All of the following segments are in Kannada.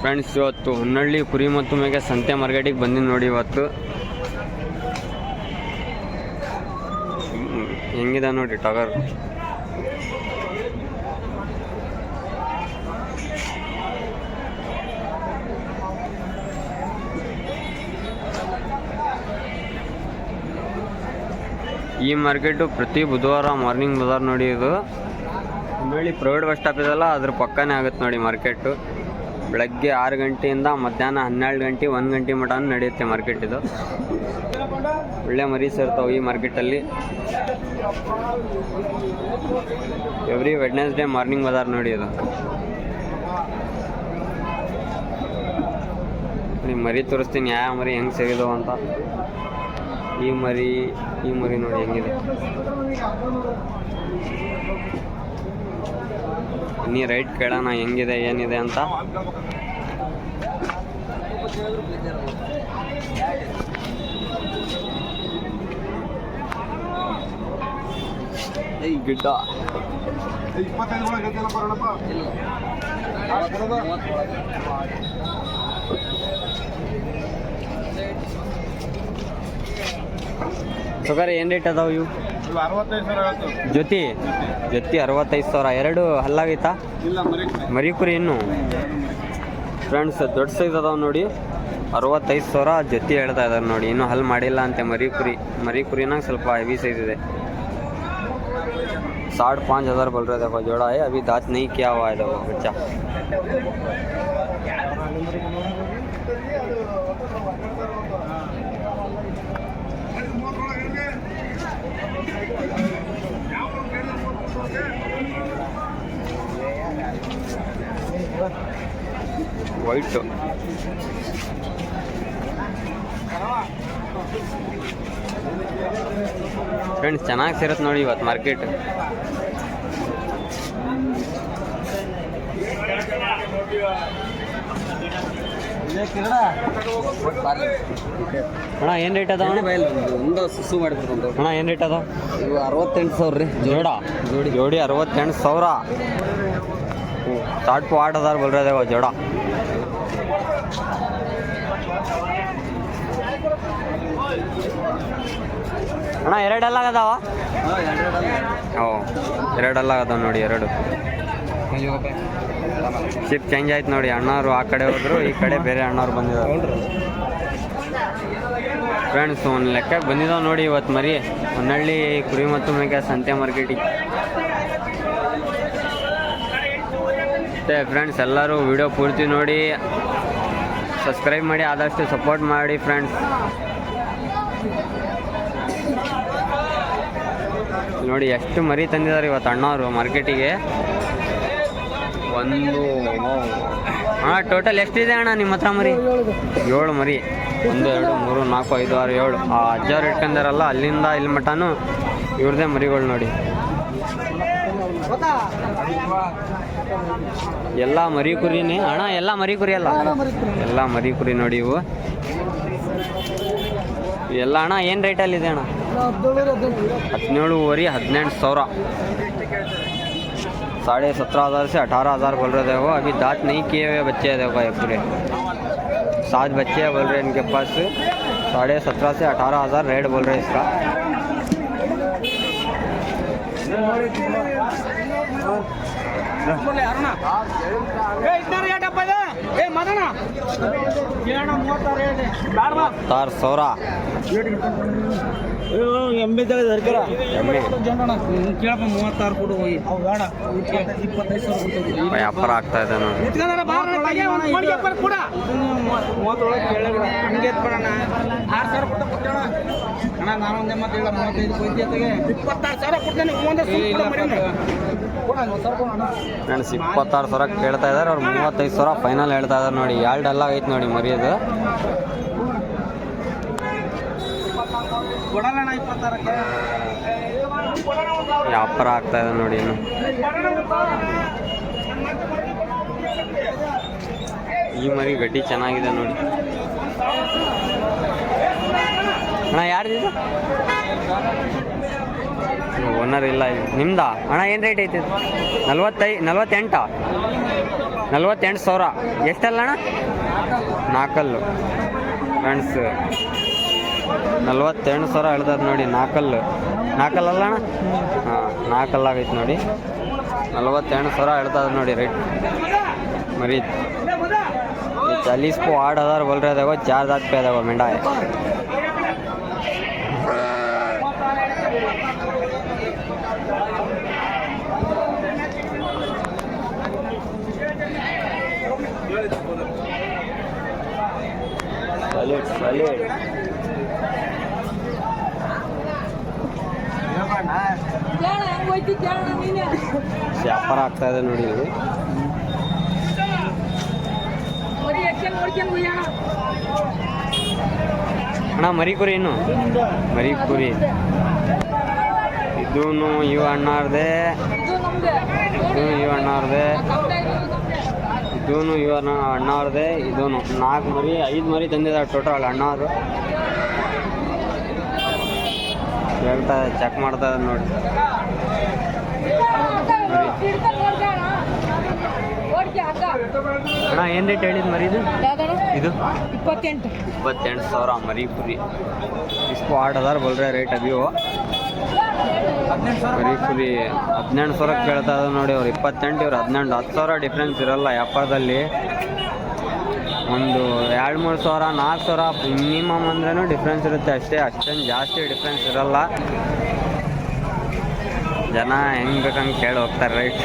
ಫ್ರೆಂಡ್ಸ್, ಇವತ್ತು ಹೊನ್ನಳ್ಳಿ ಕುರಿ ಮತ್ತು ಮೇಗೆ ಸಂತೆ ಮಾರ್ಕೆಟಿಗೆ ಬಂದಿನಿ ನೋಡಿ ಇವತ್ತು. ಹೆಂಗಿದೆ ನೋಡಿ ಟಗರ್. ಈ ಮಾರ್ಕೆಟು ಪ್ರತಿ ಬುಧವಾರ ಮಾರ್ನಿಂಗ್ ಬಜಾರ್ ನೋಡಿ ಇದು. ಹೊನ್ನಳ್ಳಿ ಪ್ರೈವೇಟ್ ಬಸ್ ಸ್ಟಾಪ್ ಇದೆಲ್ಲ ಅದ್ರ ಪಕ್ಕನೇ ಆಗುತ್ತೆ ನೋಡಿ ಮಾರ್ಕೆಟು. ಬೆಳಗ್ಗೆ ಆರು ಗಂಟೆಯಿಂದ ಮಧ್ಯಾಹ್ನ ಹನ್ನೆರಡು ಗಂಟೆ, ಒಂದು ಗಂಟೆ ಮಟ ನಡೆಯುತ್ತೆ ಮಾರ್ಕೆಟ್ ಇದು. ಒಳ್ಳೆ ಮರಿ ಸೇರ್ತಾವೆ ಈ ಮಾರ್ಕೆಟಲ್ಲಿ ಎವ್ರಿ ವೆಡ್ನೆಸ್ಡೇ ಮಾರ್ನಿಂಗ್ ಬಜಾರ್ ನೋಡಿ ಇದು. ನೀವು ಮರಿ ತೋರಿಸ್ತೀನಿ, ಯಾವ ಮರಿ ಹೆಂಗೆ ಸೇರಿದವು ಅಂತ. ಈ ಮರಿ ಈ ಮರಿ ನೋಡಿ ಹೆಂಗಿದೆ. ನೀ ರೈಟ್ ಕೇಳೋಣ ಹೆಂಗಿದೆ ಏನಿದೆ ಅಂತ? ಗಿಡ್ಡ. ಸುಗರ್ ಏನು ರೇಟ್ ಅದಾವ ಇವು? ಇವು ಅರವತ್ತೈದು ಸಾವಿರ ಆಯ್ತು ಜೊತೆ ಜೊತೆ ಅರವತ್ತೈದು ಸಾವಿರ ಎರಡು ಹಲ್ಲಾಗೈತಾ ಇಲ್ಲ ಮರಿ ಮರಿ ಕುರಿ ಇನ್ನು ಫ್ರೆಂಡ್ಸ್ ದೊಡ್ಡ ಸೈಜ್ ಅದಾವ ನೋಡಿ ಅರವತ್ತೈದು ಸಾವಿರ ಜೊತೆ ಹೇಳ್ತಾ ಇದಾರೆ ನೋಡಿ ಇನ್ನೂ ಹಲ್ ಮಾಡಿಲ್ಲ ಅಂತೆ ಮರಿ ಕುರಿ ಮರಿ ಕುರಿನಾಗ ಸ್ವಲ್ಪ ಹೆವಿ ಸೈಜ್ ಇದೆ साढ़ पाँच हज़ार बोल रहे थे वो जोड़ा है अभी दांत नहीं किया हुआ है देखो बच्चा ವೈಟ್. ಫ್ರೆಂಡ್ಸ್ ಚೆನ್ನಾಗಿ ಸೇರುತ್ತೆ ನೋಡಿ ಇವತ್ತು ಮಾರ್ಕೆಟ್ ಅಣ್ಣ, ಏನು ರೇಟ್ ಅದ ಒಂದು ಸುಸು ಮಾಡಿಬಿಡ್ತು ಅಣ್ಣ, ಏನು ರೇಟ್ ಅದ ಇವು ಅರವತ್ತೆಂಟು ಸಾವಿರ ರೀ ಜೋಡ? ಜೋಡಿ. ಜೋಡಿ ಅರವತ್ತೆಂಟು ಸಾವಿರ. ತಾಟ್ ಪಾಟ್ ಅದಾರ ಬಲ್ರದೇವ ಜೋಡ? ಅಣ್ಣ ಎರಡೆಲ್ಲ ಅದಾವ ಓ ಎರಡೆಲ್ಲ ಅದಾವ ನೋಡಿ ಎರಡು. ಶಿಪ್ ಚೇಂಜ್ ಆಯ್ತು ನೋಡಿ ಅಣ್ಣವರು ಆ ಕಡೆ ಹೋದ್ರು ಈ ಕಡೆ ಬೇರೆ ಅಣ್ಣವ್ರು ಬಂದಿದ್ದಾರೆ ಫ್ರೆಂಡ್ಸ್ ಒಂದು ಲೆಕ್ಕ ಬಂದಿದ್ದಾವೆ ನೋಡಿ ಇವತ್ತು ಮರಿ. ಹೊನ್ನಳ್ಳಿ ಕುರಿ ಮತ್ತು ಮೇಕೆ ಸಂತೆ ಮಾರ್ಕೆಟಿಗೆ. ಮತ್ತೆ ಫ್ರೆಂಡ್ಸ್ ಎಲ್ಲರೂ ವಿಡಿಯೋ ಪೂರ್ತಿ ನೋಡಿ ಸಬ್ಸ್ಕ್ರೈಬ್ ಮಾಡಿ ಆದಷ್ಟು ಸಪೋರ್ಟ್ ಮಾಡಿ ಫ್ರೆಂಡ್ಸ್ ನೋಡಿ ಎಷ್ಟು ಮರಿ ತಂದಿದ್ದಾರೆ ಇವತ್ತು ಅಣ್ಣವರು ಮಾರ್ಕೆಟಿಗೆ. ಒಂದು ಅಣ್ಣ ಟೋಟಲ್ ಎಷ್ಟಿದೆ ಅಣ್ಣ ನಿಮ್ಮ ಹತ್ರ ಮರಿ? ಏಳು ಮರಿ. ಒಂದು ಎರಡು ಮೂರು ನಾಲ್ಕು ಐದು ಆರು ಏಳು. ಆ ಅಜ್ಜವ್ರು ಇಟ್ಕೊಂಡಿರಲ್ಲ ಅಲ್ಲಿಂದ ಇಲ್ಲಿ ಮಟನು ಇವ್ರದೇ ಮರಿಗಳು ನೋಡಿ. ಎಲ್ಲ ಮರಿ ಕುರಿನೇ. ಅಣ್ಣ ಎಲ್ಲ ಮರಿ ಕುರಿ ಅಲ್ಲ? ಎಲ್ಲ ಮರಿ ಕುರಿ ನೋಡಿ ಇವು. ಎಲ್ಲ ಅಣ್ಣ ಏನು ರೇಟಲ್ಲಿದೆ ಅಣ್ಣ? ಹದಿನೇಳುವರೆ ಹದಿನೆಂಟು ಸಾವಿರ साढ़े सत्रह हज़ार से अठारह हज़ार बोल रहे थे वो अभी दांत नहीं किए हुए बच्चे हैं देखो ये पूरे सात बच्चे हैं बोल रहे हैं इनके पास साढ़े सत्रह से अठारह हज़ार रेट बोल रहे हैं इसका ತಾರು ಸಾವಿರ ಎಮ್ಮೆ ದರ್ಕರ ಕೇಳಪ್ಪ ಮೂವತ್ತಾರು ಕೊಡು ಬೇಡ ಇಪ್ಪತ್ತೈದು ಸಾವಿರ ವ್ಯಾಪಾರ ಆಗ್ತಾ ಇದೆ ಮೂವತ್ತೊಳಗೆ ಕೆಳಗಡೆ ಹಂಗೆ ಎತ್ಬಿಡೋಣ ಆರು ಸಾವಿರ ಕೊಟ್ಟು ಕೊಟ್ಟೋಣ ಅಣ್ಣ. ನಾನೊಂದೇ ಮತ್ತೆ ಮೂವತ್ತೈದು ಕೊಯ್ತಿ ಇಪ್ಪತ್ತಾರು ಸಾವಿರ ಕೊಡ್ತೇನೆ ಒಂದೇ ಫ್ರೆಂಡ್ಸ್, ಇಪ್ಪತ್ತಾರು ಸಾವಿರ ಕೇಳ್ತಾ ಇದ್ದಾರೆ. ಅವ್ರು ಮೂವತ್ತೈದು ಸಾವಿರ ಫೈನಲ್ ಹೇಳ್ತಾ ಇದ್ದಾರೆ ನೋಡಿ. ಎರಡು ಎಲ್ಲ ಐತೆ ನೋಡಿ ಮರಿಯೋದು. ವ್ಯಾಪಾರ ಆಗ್ತಾ ಇದೆ ನೋಡಿ ಇನ್ನು. ಈ ಮರಿ ಗಡ್ಡಿ ಚೆನ್ನಾಗಿದೆ ನೋಡಿ. ಅಣ್ಣ ಯಾರ್ದಿದು ಓನರ್ ಇಲ್ಲ ಇದು ನಿಮ್ದಾ ಅಣ್ಣ ಏನು ರೇಟ್ ಐತಿ ಇದು ನಲ್ವತ್ತೈ ನಲ್ವತ್ತೆಂಟಾ ನಲ್ವತ್ತೆಂಟು ಸಾವಿರ ಎಷ್ಟಲ್ಲ ಅಣ್ಣ ನಾಲ್ಕಲ್ಲು ಫ್ರೆಂಡ್ಸ್ ನಲ್ವತ್ತೆಂಟು ಸಾವಿರ ಹೇಳ್ತದೆ ನೋಡಿ ನಾಲ್ಕಲ್ಲು ನಾಲ್ಕಲ್ಲಲ್ಲ ಅಣ್ಣ ಹಾಂ ನಾಲ್ಕಲ್ಲಾಗೈತೆ ನೋಡಿ ನಲ್ವತ್ತೆಂಟು ಸಾವಿರ ಹೇಳ್ತದೆ ನೋಡಿ ರೇಟ್ ಮರಿ चालीस को आठ हज़ार बोल रहे देखो चार दांत पे देखो मेंढा है Solid. ವ್ಯಾಪಾರ ಆಗ್ತಾ ಇದೆ ನೋಡಿ ಇಲ್ಲಿ ಅಣ್ಣ ಮರಿ ಕುರಿ ಇನ್ನು ಮರಿ ಕುರಿ ಇದೂ ಇವು ಅಣ್ಣಾರ್ದೆ ಇದು ಇವು ಅಣ್ಣಾರ್ದೆ ಇದೂ ಅಣ್ಣ ಅವ್ರದೆ ಇದೂನು ನಾಲ್ಕು ಮರಿ ಐದು ಮರಿ ತಂದಿದ್ದಾರೆ ಟೋಟಲ್ ಅಣ್ಣಾರು ಹೇಳ್ತಾ ಚೆಕ್ ಮಾಡ್ತಾ ನೋಡಿ. ಅಣ್ಣ ಏನು ರೇಟ್ ಹೇಳಿದ್ ಮರಿ ಇದು? ಇದು? ಇಪ್ಪತ್ತೆಂಟು. ಇಪ್ಪತ್ತೆಂಟು ಸಾವಿರ ಮರಿ ಪುರಿ. ಇಷ್ಟು ಆಟದಾರ ಬಲ್ರೆ ಬೋಲ್ರೆ ರೇಟ್ ಅಭಿಯೋ ಮರಿ ಕುರಿ ಹದಿನೆಂಟು ಸಾವಿರಕ್ಕೆ ಕೇಳ್ತಾ ಇದ್ದಾರೆ ನೋಡಿ ಅವ್ರು ಇಪ್ಪತ್ತೆಂಟು ಇವ್ರು ಹದಿನೆಂಟು ಹತ್ತು ಸಾವಿರ ಡಿಫ್ರೆನ್ಸ್ ಇರಲ್ಲ ವ್ಯಾಪಾರದಲ್ಲಿ. ಒಂದು ಎರಡು ಮೂರು ಸಾವಿರ ನಾಲ್ಕು ಸಾವಿರ ಮಿನಿಮಮ್ ಅಂದ್ರೂ ಡಿಫ್ರೆನ್ಸ್ ಇರುತ್ತೆ ಅಷ್ಟೇ ಅಷ್ಟೊಂದು ಜಾಸ್ತಿ ಡಿಫ್ರೆನ್ಸ್ ಇರಲ್ಲ. ಜನ ಹೆಂಗೆ ಬೇಕಂಗೆ ಕೇಳಿ ಹೋಗ್ತಾರೆ ರೈಟ್.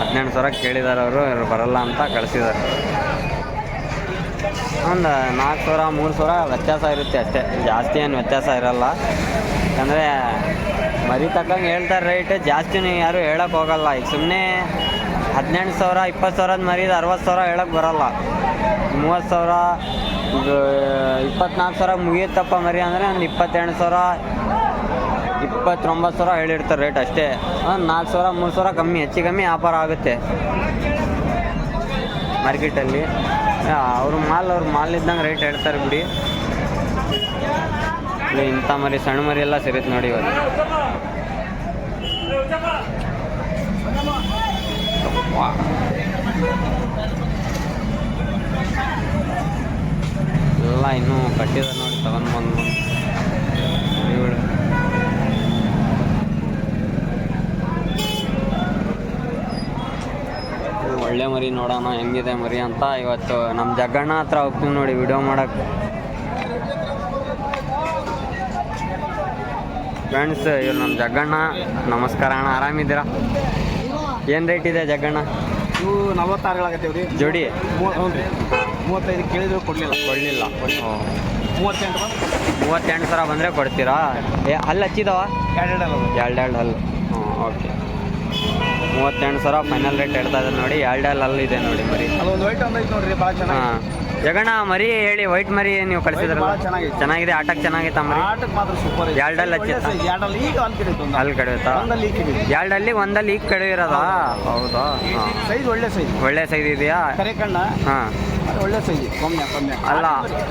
ಹದಿನೆಂಟು ಸಾವಿರ ಕೇಳಿದ್ದಾರೆ ಅವರು ಇವ್ರು ಬರಲ್ಲ ಅಂತ ಕಳಿಸಿದ್ದಾರೆ. ಒಂದು ನಾಲ್ಕು ಸಾವಿರ ಮೂರು ಸಾವಿರ ವ್ಯತ್ಯಾಸ ಇರುತ್ತೆ ಅಷ್ಟೇ ಜಾಸ್ತಿ ಏನು ವ್ಯತ್ಯಾಸ ಇರಲ್ಲ. ಯಾಕಂದರೆ ಮರಿ ತಕ್ಕಂಗೆ ಹೇಳ್ತಾರೆ ರೇಟ್ ಜಾಸ್ತಿ ಯಾರು ಹೇಳಕ್ಕೆ ಹೋಗಲ್ಲ. ಈಗ ಸುಮ್ಮನೆ ಹದಿನೆಂಟು ಸಾವಿರ, ಇಪ್ಪತ್ತು ಸಾವಿರದ ಮರಿದು ಅರವತ್ತು ಸಾವಿರ ಹೇಳಕ್ಕೆ ಬರಲ್ಲ. ಮೂವತ್ತು ಸಾವಿರ ಇಪ್ಪತ್ನಾಲ್ಕು ಸಾವಿರ ಮುಗಿಯುತ್ತಪ್ಪ ಮರಿ ಅಂದರೆ ಒಂದು ಇಪ್ಪತ್ತೆಂಟು ಸಾವಿರ, ಇಪ್ಪತ್ತೊಂಬತ್ತು ಸಾವಿರ ಹೇಳಿರ್ತಾರೆ ರೇಟ್ ಅಷ್ಟೇ. ಒಂದು ನಾಲ್ಕು ಸಾವಿರ, ಮೂರು ಸಾವಿರ ಕಮ್ಮಿ, ಹೆಚ್ಚು ಕಮ್ಮಿ ವ್ಯಾಪಾರ ಆಗುತ್ತೆ. ಮಾರ್ಕೆಟಲ್ಲಿ ಅವ್ರ ಮಾಲ್ ಅವ್ರ ಮಾಲ್ ಇದ್ದಂಗೆ ರೇಟ್ ಹೇಳ್ತಾರೆ ಬಿಡಿ. ಇಂಥ ಮರಿ, ಸಣ್ಣ ಮರಿ ಎಲ್ಲ ಸಿಗುತ್ತೆ ನೋಡಿ ಇವತ್ತು. ಎಲ್ಲ ಇನ್ನೂ ಕಟ್ಟಿದ ನೋಡಿ, ತಗೊಂಡ್ ಬಂದು. ಒಳ್ಳೆ ಮರಿ ನೋಡೋಣ, ಹೆಂಗಿದೆ ಮರಿ ಅಂತ ಇವತ್ತು ನಮ್ಮ ಜಗ್ಗಣ್ಣ ಹತ್ರ ಹೋಗ್ತೀವಿ ನೋಡಿ ವಿಡಿಯೋ ಮಾಡಕ್ಕೆ. ಫ್ರೆಂಡ್ಸ್ ಇವ್ರು ನಮ್ಮ ಜಗ್ಗಣ್ಣ. ನಮಸ್ಕಾರ ಅಣ್ಣ ಆರಾಮಿದ್ದೀರಾ? ಏನು ರೇಟ್ ಇದೆ ಜಗ್ಗಣ್ಣ? ಇವು ನಲವತ್ತಾರುಗಳಾಗತ್ತೇವೆ ರೀ ಜೋಡಿ? ಹ್ಞೂ ರೀ ಮೂವತ್ತೈದು ಕೇಳಿದ್ರು ಕೊಡಲಿಲ್ಲ. ಕೊಡಲಿಲ್ಲ. ಮೂವತ್ತೆಂಟು ಮೂವತ್ತೆಂಟು ಸಾವಿರ ಬಂದರೆ ಕೊಡ್ತೀರಾ? ಏ ಅಲ್ಲಿ ಹಚ್ಚಿದವ? ಎರಡು ಎರಡು ಅಲ್ಲ ಎರಡೆರಡು ಹಲ್ಲು. ಹ್ಞೂ ಓಕೆ. ಮೂವತ್ತೆಂಟು ಸಾವಿರ ಫೈನಲ್ ರೇಟ್ ಹೇಳ್ತಾ ಇದ್ದಾರೆ ನೋಡಿ. ಎರಡೆರಡು ಹಲ್ಲು ಇದೆ ನೋಡಿ ಬರೀ. ಅಲ್ಲೊಂದು ವೈಟ್ ಒಂದು ಐತೆ ನೋಡಿರಿ ಭಾಳ ಚೆನ್ನಾಗಿ ಹಾಂ. ಜಗಣ್ಣ ಮರಿ ಹೇಳಿ ವೈಟ್ ಮರಿ ನೀವು ಕಳಿಸಿದ್ರಲ್ಲ? ಭಾಳ ಚೆನ್ನಾಗಿದೆ. ಚೆನ್ನಾಗಿದೆ ಆಟಕ್ಕೆ ಚೆನ್ನಾಗೈತಾ ಮರಿ? ಆಟಕ್ಕೆ ಮಾತ್ರ ಸೂಪರ್ ಇದೆ ಎರಡಲ್ಲಿ ಹಚ್ಚಿತ್ತಾ? ಎರಡಲ್ಲಿ ಈಗ ಅಲ್ಲಿ ಕಿಡಿತು ಅಲ್ಲಿ ಕಡಿಯುತ್ತಾ ಒಂದಲ್ಲಿ ಈಗ ಕಿಡಿತು ಎರಡಲ್ಲಿ ಒಂದಲ್ಲಿ ಈಗ ಕಡಿಯಿರೋದಾ ಹೌದಾ. ಹಾಂ. ಸೈಜ್ ಒಳ್ಳೆ ಸೈಜ್ ಒಳ್ಳೆ ಸೈಜ್ ಇದೆಯಾ? ಕರೆ ಕಣ್ಣ? ಹಾಂ. ಅದು ಒಳ್ಳೆ ಸೈಜ್ ಕಮ್ಮಿ ಕಮ್ಮಿ ಅಲ್ಲ,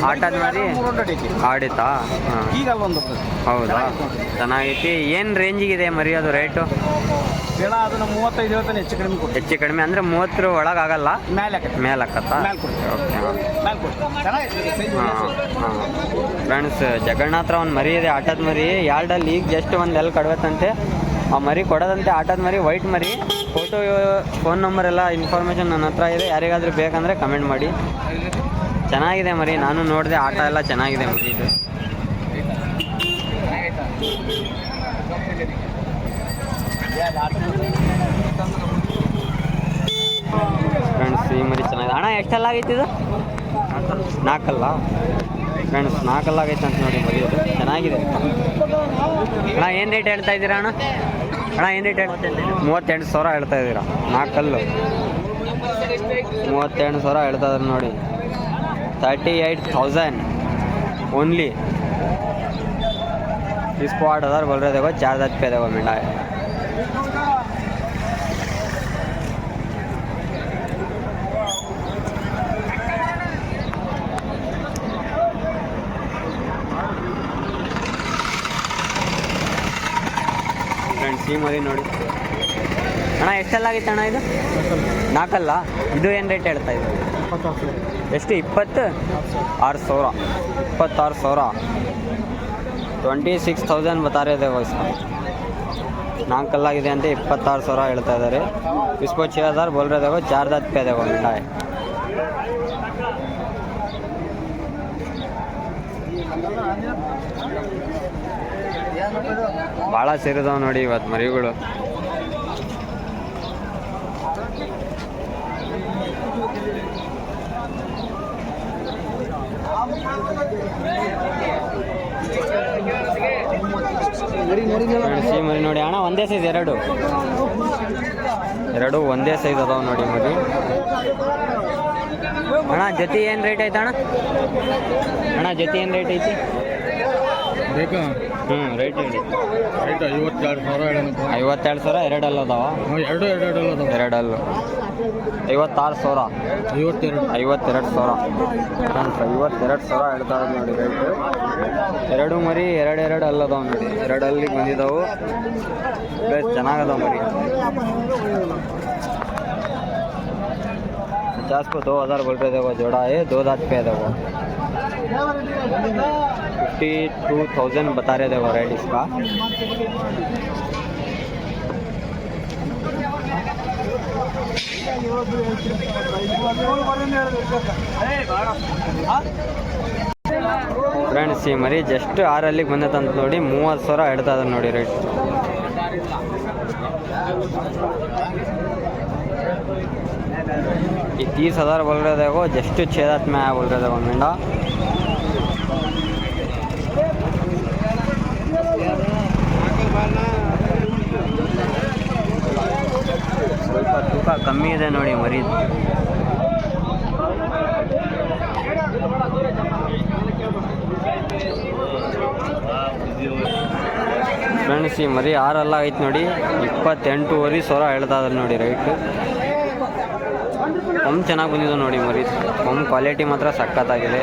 ಆಟದ ಮರಿ? ಮೂರು ಐತಿ ಆಡಿತಾ ಹಾಂ. ಈಗ ಅಲ್ಲಿ ಒಂದು ಬರ್ತದೆ. ಹೌದಾ? ಚೆನ್ನಾಗೈತಿ. ಏನು ರೇಂಜಿಗಿದೆ ಮರಿ ಅದು ರೇಟು ಬೇಡ ಅದನ್ನ ಮೂವತ್ತೈದು ಹೇಳ್ತಾನೆ ಹೆಚ್ಚು ಕಡಿಮೆ ಹೆಚ್ಚು ಕಡಿಮೆ ಅಂದರೆ ಮೂವತ್ತರ ಒಳಗಾಗಲ್ಲ ಮೇಲೆ ಹಾಕತ್ತೆ ಮೇಲೆ ಹಾಕತ್ತಾ ಮೇಲೆ ಓಕೆ ಮೇಲೆ ಚೆನ್ನಾಗಿದೆ ಫ್ರೆಂಡ್ಸ್ ಜಗಣ್ಣ ಹತ್ರ ಒಂದು ಮರಿ ಇದೆ ಆಟದ ಮರಿ. ಎರಡಲ್ಲಿ ಈಗ ಜಸ್ಟ್ ಒಂದು ಎಲ್ಲಿ ಕಡ್ಬೇಕಂತೆ. ಆ ಮರಿ ಕೊಡೋದಂತೆ ಆಟದ ಮರಿ ವೈಟ್ ಮರಿ. ಫೋಟೋ ಫೋನ್ ನಂಬರ್ ಎಲ್ಲ ಇನ್ಫಾರ್ಮೇಷನ್ ನನ್ನ ಹತ್ರ ಇದೆ. ಯಾರಿಗಾದ್ರೂ ಬೇಕಂದರೆ ಕಮೆಂಟ್ ಮಾಡಿ. ಚೆನ್ನಾಗಿದೆ ಮರಿ. ನಾನು ನೋಡಿದೆ ಆಟ ಎಲ್ಲ ಚೆನ್ನಾಗಿದೆ ಮರಿ ಇದು. ಫ್ರೆಂಡ್ಸ್ ಈ ಮರಿ ಚೆನ್ನಾಗಿದೆ. ಅಣ್ಣ ಎಷ್ಟೆಲ್ಲ ಆಗೈತಿ ಇದು? ನಾಲ್ಕಲ್ಲ? ಫ್ರೆಂಡ್ಸ್ ನಾಲ್ಕಲ್ಲ ಆಗೈತೆ ಅಂತ ನೋಡಿ ಮರಿ ಚೆನ್ನಾಗಿದೆ. ಅಣ್ಣ, ಏನು ರೇಟ್ ಹೇಳ್ತಾ ಇದ್ದೀರಾ ಅಣ್ಣ? ಅಣ್ಣ, ಏನು ರೇಟ್ ಹೇಳ್ತಾ ಮೂವತ್ತೆಂಟು ಸಾವಿರ ಹೇಳ್ತಾ ಇದ್ದೀರಾ? ನಾಲ್ಕಲ್ಲು. ಮೂವತ್ತೆಂಟು ಸಾವಿರ ಹೇಳ್ತಾ ಇದ್ರು ನೋಡಿ. ತರ್ಟಿ ಏಯ್ಟ್ ಥೌಸಂಡ್ ಓನ್ಲಿ ಇಸ್ಪಾಟ್ ಅದಾರ ಬಲ್ರದೇವ ಚಾರ್ಜ್ ಹತ್ತಿ ಅದಾವ ಫ್ರೆಂಡ್ಸ್ ಈ ಮರಿ ನೋಡಿ. ಅಣ್ಣ, ಎಷ್ಟೆಲ್ಲ ಆಗಿತ್ತು ಅಣ್ಣ ಇದು? ನಾಲ್ಕಲ್ಲ ಇದು ಏನು ರೇಟ್ ಹೇಳ್ತಾ ಇದು ಎಷ್ಟು? ಇಪ್ಪತ್ತು? ಆರು ಸಾವಿರ. ಇಪ್ಪತ್ತಾರು ಸಾವಿರ. ಟ್ವೆಂಟಿ ಸಿಕ್ಸ್ ತೌಸಂಡ್ ಬತ್ತಾರೆ ಇದೆ ವಯಸ್ಸು ನಾಲ್ಕಲ್ಲಾಗಿದೆ ಅಂತ ಇಪ್ಪತ್ತಾರು ಸಾವಿರ ಹೇಳ್ತಾ ಇದ್ದಾರೆ. ಇಸ್ಕೋ ಛೇ ಹಜಾರ್ ಬೋಲ್ ರೇ ದೇಗೋ ಭಾಳ ಸೇರಿದವ ನೋಡಿ ಇವತ್ತು ಮರಿಗಳು. ಮರಿ ನೋಡಿ, ಅಣ್ಣ, ಒಂದೇ ಸೈಜ್ ಎರಡು. ಎರಡು ಒಂದೇ ಸೈಜ್ ಅದಾವ ನೋಡಿ ಮರಿ ಅಣ್ಣ, ಜೊತೆ ಏನು ರೇಟ್ ಐತೆ ಅಣ್ಣ? ಅಣ್ಣ, ಜೊತೆ ಏನು ರೇಟ್ ಐತಿ? ಬೇಕಾ ಹ್ಞೂ ರೇಟ್ ಹೇಳಿ ಆಯ್ತು ಐವತ್ತೆರಡು ಸಾವಿರ ಹೇಳೋಣಪ್ಪ ಐವತ್ತೆರಡು ಸಾವಿರ ಎರಡಲ್ಲ ಅದಾವ ಎರಡು ಎರಡು ಎರಡು ಅದಾವ ಎರಡಲ್ಲು ಐವತ್ತಾರು ಸಾವಿರ ಐವತ್ತೆರಡು ಐವತ್ತೆರಡು ಸಾವಿರ ಫ್ರೆಂಡ್ಸ್ ಐವತ್ತೆರಡು ಸಾವಿರ ಹೇಳ್ತಾ ಇರೋದು ನೋಡಿ ರೇಟು ಎರಡು ಮರಿ ಎರಡು ಎರಡು ಅಲ್ಲದಾವ ನೋಡಿ ಎರಡು ಅಲ್ಲಿಗೆ ಬಂದಿದ್ದಾವು ಬೇಸ್ ಚೆನ್ನಾಗದಾವ ಮರಿ पचास को दो हज़ार बोल रहे थे वो जोड़ा है दो दांत पे है देखो फिफ्टी टू थाउजेंड बता रहे थे वो रेट इसका ಫ್ರೆಂಡ್ಸ್ ಈ ಮರಿ ಜಸ್ಟ್ ಆರಲ್ಲಿಗೆ ಬಂದೈತಂತ ನೋಡಿ ಮೂವತ್ತು ಸಾವಿರ ಹೇಳ್ತಾ ಇದ್ದಾರೆ ನೋಡಿ ರೇಟ್ ये तीस हज़ार बोल रहे थे वो जस्ट छः दांत में आया बोल रहे थे वो मेंढा ಸ್ವಲ್ಪ ತೂಕ ಕಮ್ಮಿ ಇದೆ ನೋಡಿ ಮರಿ. ಫ್ರೆಂಡ್ಸ್, ಈ ಮರಿ ಆರೆಲ್ಲ ಐತೆ ನೋಡಿ. ಇಪ್ಪತ್ತೆಂಟುವರೆ ಸಾವಿರ ಹೇಳ್ತಾ ಇದ್ದಾರೆ ನೋಡಿ ರೈಟ್. ಕೊಂಬ್ ಚೆನ್ನಾಗಿ ಬಂದಿದೆ ನೋಡಿ ಮರಿ. ಕೊಂಬ್ ಕ್ವಾಲಿಟಿ ಮಾತ್ರ ಸಖತ್ತಾಗಿದೆ.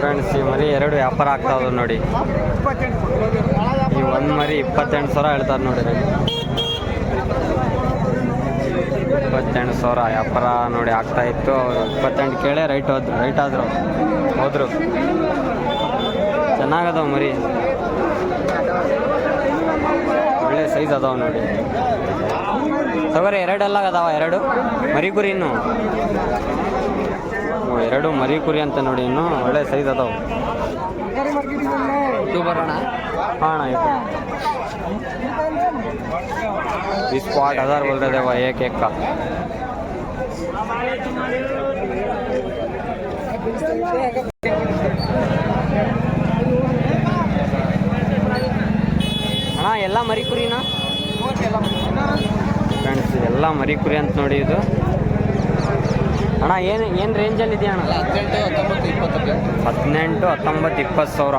ಫ್ರೆಂಡ್ಸ್ ಈ ಮರಿ ಎರಡು ವ್ಯಾಪಾರ ಆಗ್ತಾ ಇದಾವೆ ನೋಡಿ. ಈ ಒಂದ್ ಮರಿ ಇಪ್ಪತ್ತೆಂಟು ಸಾವಿರ ಹೇಳ್ತಾರೆ ನೋಡಿ ರೇಟ್ ಇಪ್ಪತ್ತೆಂಟು ಸಾವಿರ ವ್ಯಾಪಾರ ನೋಡಿ ಆಗ್ತಾ ಇತ್ತು. ಅವರು ಇಪ್ಪತ್ತೆಂಟು ಕೇಳೇ ರೈಟ್ ಹೋದ್ರು ರೈಟ್ ಆದರು. ಹೋದರು. ಚೆನ್ನಾಗದವ ಮರಿ. ಒಳ್ಳೆ ಸೈಜ್ ಅದಾವ ನೋಡಿ. ತಗೋರಿ ಎರಡೆಲ್ಲ ಅದಾವ ಎರಡು? ಮರಿ ಕುರಿ ಇನ್ನು ಎರಡು ಮರಿ ಕುರಿ ಅಂತ ನೋಡಿ ಇನ್ನು. ಒಳ್ಳೆ ಸೈಜ್ ಅದಾವ. ಬರೋಣ. ಹಾಂ ಅಣ್ಣ ಇದು इसको आठ हज़ार बोल रहे थे वो एक एक का ಅಣ್ಣ ಎಲ್ಲ ಮರಿ ಕುರಿನಾ ಫ್ರೆಂಡ್ಸ್ ಎಲ್ಲ ಮರಿ ಕುರಿ ಅಂತ ನೋಡಿ ಇದು ಅಣ್ಣ ಏನು ಏನು ರೇಂಜಲ್ಲಿ ಇದೆಯಾ ಅಣ್ಣ ಹದಿನೆಂಟು ಹತ್ತೊಂಬತ್ತು ಇಪ್ಪತ್ತು ಸಾವಿರ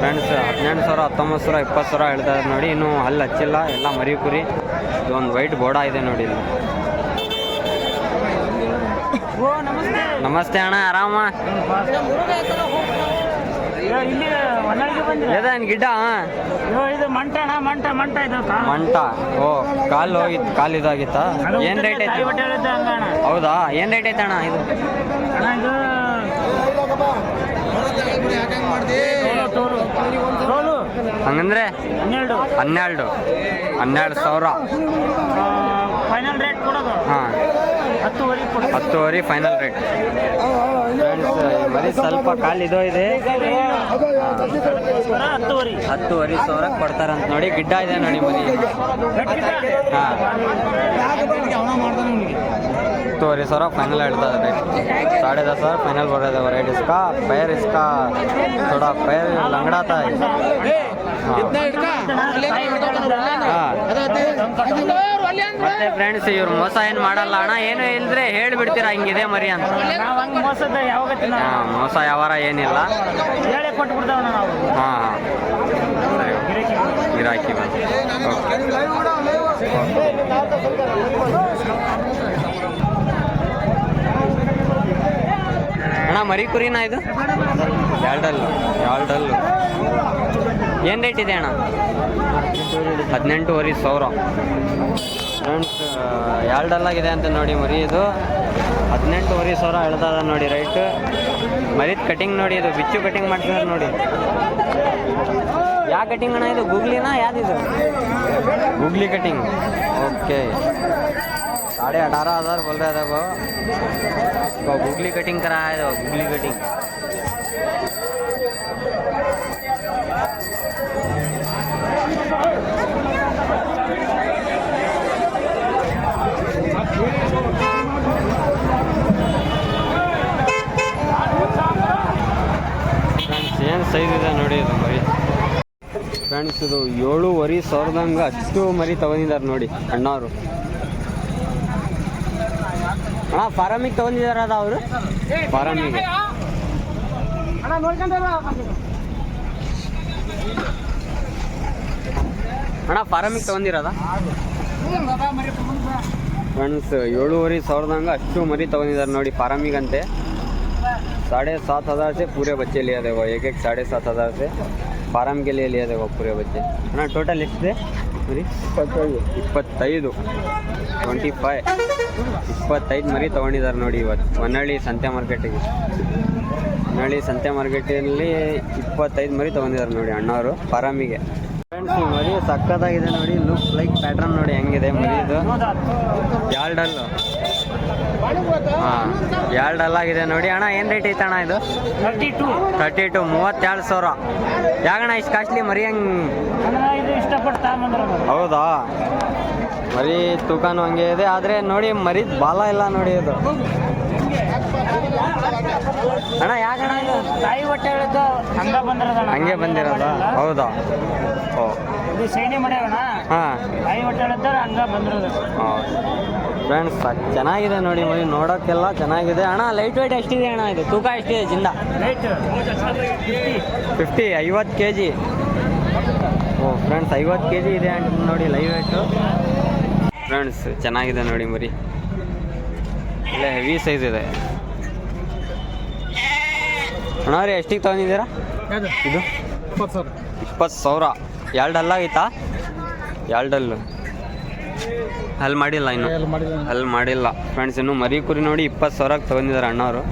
ಫ್ರೆಂಡ್ಸ್ ಹದಿನೆಂಟು ಸಾವಿರ ಹತ್ತೊಂಬತ್ತು ಸಾವಿರ ಇಪ್ಪತ್ತು ಸಾವಿರ ಹೇಳ್ತಾ ಇದ್ದಾರೆ ನೋಡಿ. ಇನ್ನೂ ಅಲ್ಲಿ ಹಚ್ಚಿಲ್ಲ. ಎಲ್ಲ ಮರಿ ಕುರಿ ಇದೊಂದು ವೈಟ್ ಬೋರ್ಡ ಇದೆ ನೋಡಿ ಇಲ್ಲಿ. ನಮಸ್ತೆ. ಅಣ್ಣ ಆರಾಮ? ಗಿಡ್ಡ ಇದು ಮಂಟ ಅಣ್ಣ ಮಂಟ ಮಂಟ ಇದು ಕಾಲು. ಮಂಟ. ಓ ಕಾಲು ಹೋಗಿತ್ತು ಕಾಲು ಇದಾಗಿತ್ತ? ಏನ್ ರೇಟ್ ಐತೆ. ಹೌದಾ? ಏನ್ ರೇಟ್ ಐತೆ ಅಣ್ಣ ಇದು? ಹಂಗಂದ್ರೆ ಹನ್ನೆರಡು. ಹನ್ನೆರಡು. ಹನ್ನೆರಡು ಸಾವಿರ. ಫೈನಲ್ ರೇಟ್ ಕೊಡೋದು? ಹಾಂ. ಹತ್ತುವರೆ ಫೈನಲ್ ರೇಟ್ ಫ್ರೆಂಡ್ಸ್ ಮರಿ ಸ್ವಲ್ಪ ಕಾಲು ಇದೋ ಇದೆ ಹತ್ತುವರೆ. ಸಾವಿರ ಕೊಡ್ತಾರಂತ ನೋಡಿ ಗಿಡ್ಡ ಇದೆ ನೋಡಿ ಮರಿ ಹಾಂ. हत्तुवरे सौ फाइनल ಹೇಳ್ತಾ ಇದ್ದಾರೆ साढ़े दस हज़ार फाइनल बोल रहे थे रेट इसका पैर इसका थोड़ा पैर लंगड़ाता है ಮತ್ತೆ ಫ್ರೆಂಡ್ಸ್ ಇವ್ರು ಮೋಸ ಏನು ಮಾಡಲ್ಲ ಅಣ್ಣ ಏನು ಇಲ್ದ್ರೆ ಹೇಳ್ಬಿಡ್ತೀರಾ ಹಿಂಗಿದೆ ಮರಿ ಅಂತ ನಾವು ಹಂಗೆ ಮೋಸದ ಯಾವಾಗ ಹಾ, ಮೋಸ ಯಾವಾರ ಏನಿಲ್ಲ ಹೇಳಿ ಕೊಟ್ಟು ಬಿಡ್ತಾವಣ್ಣ ನಾವು ಹಾ ಸರಿ ಗಿರಾಕಿ ಬಂದು ಓಕೆ ಅಣ್ಣ ಮರಿ ಕುರಿನಾ ಇದು? ಎರಡಲ್ಲು ಎರಡಲ್ಲು. ಏನು ರೇಟ್ ಇದೆ ಅಣ್ಣ? ಹದಿನೆಂಟುವರೆ ಸಾವಿರ. ಫ್ರೆಂಡ್ಸ್ ಎರಡಲ್ಲಾಗಿದೆ ಅಂತ ನೋಡಿ ಮರಿ ಇದು. ಹದಿನೆಂಟುವರೆ ಸಾವಿರ ಹೇಳ್ದದ ನೋಡಿ ರೈಟ್ ಮರಿದ ಕಟಿಂಗ್ ನೋಡಿ ಇದು ಬಿಚ್ಚು ಕಟಿಂಗ್ ಮಾಡ್ತಿದ್ದಾರೆ ನೋಡಿ. ಯಾವ ಕಟಿಂಗ್ ಅಣ್ಣ ಇದು ಗೂಗ್ಲಿನ ಯಾವ್ದಿದು ಗೂಗ್ಲಿ ಕಟಿಂಗ್ ಓಕೆ ಸಾಡೆ ಅಟಾರ ಅದಾರ ಬೋಲ್ ರೇ तो गूगली कटिंग करा है वो गूगली कटिंग ಫ್ರೆಂಡ್ಸ್ ಏನು ಸೈಜ್ ಇದೆ ನೋಡಿ ಇದು ಮರಿ ಫ್ರೆಂಡ್ಸ್ ಇದು ಏಳುವರೆ ಸಾವಿರದಂಗೆ ಅಷ್ಟು ಮರಿ ತಗೊಂಡಿದ್ದಾರೆ ನೋಡಿ ಅಣ್ಣವರು ಅಣ್ಣ ಫಾರಮಿಗೆ ತಗೊಂಡಿದಾರ ಅದ ಅವರು ಫಾರಮಿಗೆ ಅಣ್ಣ ಫಾರಮಿಗೆ ತಗೊಂಡಿರೋದ ಫ್ರೆಂಡ್ಸ್ ಏಳುವರೆ ಸಾವಿರದಂಗೆ ಅಷ್ಟು ಮರಿ ತಗೊಂಡಿದ್ದಾರೆ ನೋಡಿ ಫಾರಮಿಗಂತೆ साढ़े सात हज़ार से पूरे बच्चे लिए थे वो एक एक साढ़े सात हज़ार से फार्म के लिए लिए थे वो पूरे बच्चे ಅಣ್ಣ ಟೋಟಲ್ ಎಷ್ಟಿದೆ ಮರಿ ಇಪ್ಪತ್ತೈದು ಟ್ವೆಂಟಿ ಫೈವ್ ಇಪ್ಪತ್ತೈದು ಮರಿ ತೊಗೊಂಡಿದ್ದಾರೆ ನೋಡಿ ಇವತ್ತು. ಹೊನ್ನಳ್ಳಿ ಸಂತೆ ಮಾರ್ಕೆಟಿಗೆ ಹೊನ್ನಳ್ಳಿ ಸಂತೆ ಮಾರ್ಕೆಟಲ್ಲಿ ಇಪ್ಪತ್ತೈದು ಮರಿ ತೊಗೊಂಡಿದ್ದಾರೆ ನೋಡಿ ಅಣ್ಣವರು ಫಾರಮಿಗೆ. ಫ್ರೆಂಡ್ಸ್ ಈ ಮರಿ ಸಕ್ಕತ್ತಾಗಿದೆ ನೋಡಿ. ಲುಕ್ ಲೈಕ್ ಪ್ಯಾಟ್ರನ್ ನೋಡಿ ಹೆಂಗಿದೆ ಮರಿದು. ಎರಡಲ್ಲು ಹಾಂ ಎರಡಲ್ಲಾಗಿದೆ ನೋಡಿ. ಅಣ್ಣ ಏನು ರೇಟ್ ಐತೆ ಅಣ್ಣ ಇದು? ತರ್ಟಿ ಟು ತರ್ಟಿ ಟು ಮೂವತ್ತೆರಡು ಸಾವಿರ. ಯಾಕಣ್ಣ ಇಷ್ಟು ಕಾಸ್ಟ್ಲಿ ಮರಿ ಹೆಂಗೆ? ಹೌದಾ? ಮರಿ ತೂಕನೂ ಹಂಗೆ ಇದೆ ಆದರೆ ನೋಡಿ ಮರಿ ಬಾಲ ಇಲ್ಲ ನೋಡಿ ಅದು ಅಣ್ಣ ಯಾಕಣ್ಣ ತಾಯಿ ಹೊಟ್ಟೆ ಹಂಗ ಬಂದಿರೋದ ಹಂಗೆ ಬಂದಿರೋದ? ಹೌದಾ? ಓ. ಇದು ಸೈನಿ ಹಾಂ. ತಾಯಿ ಹೊಟ್ಟೆ ಹಂಗ ಬಂದಿರೋದು. ಫ್ರೆಂಡ್ಸ್ ಚೆನ್ನಾಗಿದೆ ನೋಡಿ ಮರಿ ನೋಡೋಕ್ಕೆಲ್ಲ ಚೆನ್ನಾಗಿದೆ. ಅಣ್ಣ ಲೈಟ್ ವೈಟ್ ಎಷ್ಟಿದೆ ಅಣ್ಣ ಇದು? ತೂಕ ಎಷ್ಟಿದೆ ಜಿಂದ? ಫಿಫ್ಟಿ ಐವತ್ತು ಕೆ ಜಿ ಓ ಫ್ರೆಂಡ್ಸ್ ಐವತ್ತು ಕೆ ಜಿ ಇದೆ ಅಂತ ನೋಡಿ ಲೈವ್ ವೇಟು ಫ್ರೆಂಡ್ಸ್ ಚೆನ್ನಾಗಿದೆ ನೋಡಿ ಮರಿ. ಇಲ್ಲ ಹೆವಿ ಸೈಜ್ ಇದೆ. ಅಣ್ಣ ಎಷ್ಟಿಗೆ ತಗೊಂಡಿದ್ದೀರಾ? ಇದು? ಇಪ್ಪತ್ತು ಸಾವಿರ. ಎರಡು ಹಲ್ಲಾಗೈತಾ ಎರಡು ಹಲ್ಲು ಹಲ್ ಮಾಡಿಲ್ಲ ಇನ್ನು. ಹಲ್ ಮಾಡಿಲ್ಲ. ಫ್ರೆಂಡ್ಸ್ ಇನ್ನು ಮರಿ ಕುರಿ ನೋಡಿ ಇಪ್ಪತ್ತು ಸಾವಿರಕ್ಕೆ ತಗೊಂಡಿದ್ದಾರೆ ಅಣ್ಣವರು.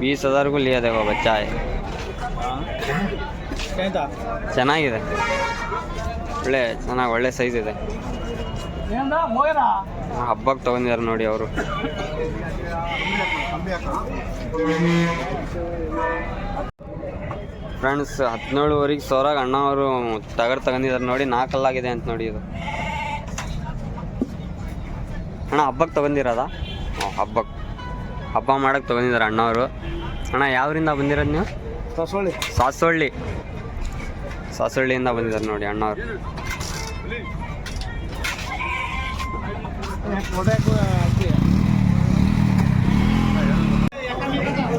ಬೀಸ್ ಹಜಾರ್ಗೂ ಲೇ ಅದೇ ಬಾಬಾ ಚಾಯ್. ಚೆನ್ನಾಗಿದೆ. ಒಳ್ಳೆ ಚೆನ್ನಾಗಿ ಒಳ್ಳೆ ಸೈಜ್ ಇದೆ. ಹಬ್ಬಕ್ಕೆ ತಗೊಂಡಿದಾರೆ ನೋಡಿ ಅವರು. ಫ್ರೆಂಡ್ಸ್ ಹದಿನೇಳುವರೆಗೆ ಸೋರಾಗ ಅಣ್ಣ ಅವರು ತಗಡ್ ತಗೊಂಡಿದ್ದಾರೆ ನೋಡಿ ನಾಲ್ಕಲ್ಲಾಗಿದೆ ಅಂತ ನೋಡಿ ಇದು. ಅಣ್ಣ ಹಬ್ಬಕ್ಕೆ ತೊಗೊಂಡಿರೋದಾ? ಹಬ್ಬಕ್. ಹಬ್ಬಕ್ಕೆ ಹಬ್ಬ ಮಾಡಕ್ಕೆ ತಗೊಂಡಿದ್ದಾರೆ ಅಣ್ಣವರು ಅಣ್ಣ ಯಾವರಿಂದ ಬಂದಿರೋದು ನೀವು? ಸಾಸೊಳ್ಳಿ ಸಾಸೊಳ್ಳಿ ಸಾಸೊಳ್ಳಿಯಿಂದ ಬಂದಿದ್ದಾರೆ ನೋಡಿ ಅಣ್ಣವ್ರು